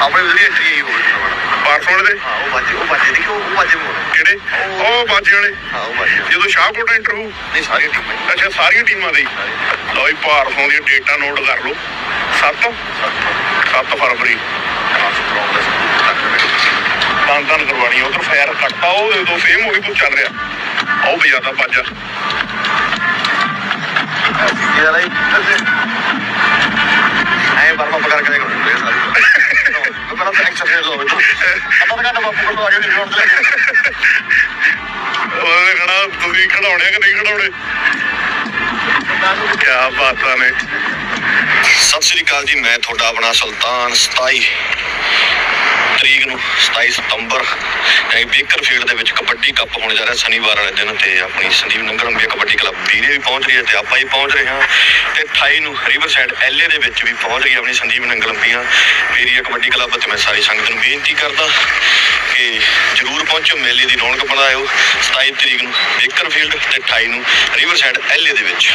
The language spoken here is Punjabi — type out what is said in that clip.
ਆਪਣੇ ਲਈ ਐਂਟਰੀ ਹੋ ਗਈ ਪਾਰਸੋਂ ਦੇ? ਹਾਂ ਉਹ ਬਾਜੇ ਉਹ ਬਾਜੇ ਦੇਖੋ ਉਹ ਬਾਜੇ ਮੋੜ ਕਿਹੜੇ? ਉਹ ਬਾਜੇ ਵਾਲੇ ਹਾਂ ਉਹ ਬਾਜੇ ਜਦੋਂ ਸ਼ਾਹਕੋਟ ਐਂਟਰ ਹੋਊ। ਨਹੀਂ ਸਾਰੀ ਟੀਮ ਹੈ ਅੱਛਾ ਸਾਰੀਆਂ ਟੀਮਾਂ ਦੇ ਹੀ। ਲਓ ਜੀ ਭਾਰਤੋਂ ਦੀਆਂ ਡੇਟਾਂ ਨੋਟ ਕਰ ਲਓ। ਤਾਂ ਤਾਂ ਕਰਵਾਣੀ ਉਧਰ ਫਾਇਰ ਕੱਟਤਾ ਉਹ ਉਦੋਂ ਸੇਮ ਉਹੀ ਕੁਝ ਚੱਲ ਰਿਹਾ। ਉਹ ਬਜਾਦਾ ਬਾਜਾ ਇਹ ਵਾਲਾ ਹੀ ਐ ਬਰਮਾ ਪਕੜ ਕੇ ਕਰੋ ਸਾਰੇ। ਮੈਂ ਪਹਿਲਾਂ ਤਾਂ ਐਕਸਰਸਾਈਜ਼ ਹੋ ਗਈ ਆਪਾਂ ਤਾਂ ਘੱਟ ਬਾਪੂ ਕੋਲ ਆ ਗਏ ਨਹੀਂ ਰੋਡ ਤੇ ਉਹਨੇ ਕਹਣਾ ਤੁਸੀਂ ਖੜਾਉਣੇ ਕਿ ਨਹੀਂ ਖੜਾਉਣੇ ਕਿਆ ਬਾਤਾਂ ਨੇ। ਸਤਿ ਸ੍ਰੀ ਅਕਾਲ ਜੀ ਮੈਂ ਤੁਹਾਡਾ ਆਪਣਾ ਸੁਲਤਾਨ 27 ਤਰੀਕ ਨੂੰ 27 ਸਤੰਬਰ ਬੇਕਰਫੀਲਡ ਦੇ ਵਿੱਚ ਕਬੱਡੀ ਕੱਪ ਹੋਣ ਜਾ ਰਿਹਾ ਸ਼ਨੀਵਾਰ ਵਾਲੇ ਦਿਨ ਤੇ ਆਪਣੀ ਸੰਦੀਪ ਨੰਗਲ ਕਬੱਡੀ ਕਲੱਬ ਵੀਰੇ ਵੀ ਪਹੁੰਚ ਰਹੀ ਹੈ ਤੇ ਆਪਾਂ ਵੀ ਪਹੁੰਚ ਰਹੇ ਹਾਂ ਤੇ 28 ਨੂੰ ਰਿਵਰ ਸਾਈਡ ਐਲਏ ਦੇ ਵਿੱਚ ਵੀ ਪਹੁੰਚ ਰਹੀ ਹੈ ਆਪਣੀ ਸੰਦੀਪ ਨੰਗਲ ਅੰਬੀਆ ਕਬੱਡੀ ਕਲੱਬ ਤੇ ਮੈਂ ਸਾਰੀ ਸੰਗਤ ਨੂੰ ਬੇਨਤੀ ਕਰਦਾ ਕਿ ਜਰੂਰ ਪਹੁੰਚੋ ਮੇਲੇ ਦੀ ਰੌਣਕ ਬਣਾਇਓ। 27 ਤਰੀਕ ਨੂੰ ਬੇਕਰਫੀਲਡ ਤੇ 28 ਨੂੰ ਰਿਵਰ ਸਾਈਡ ਐਲਏ ਦੇ ਵਿੱਚ।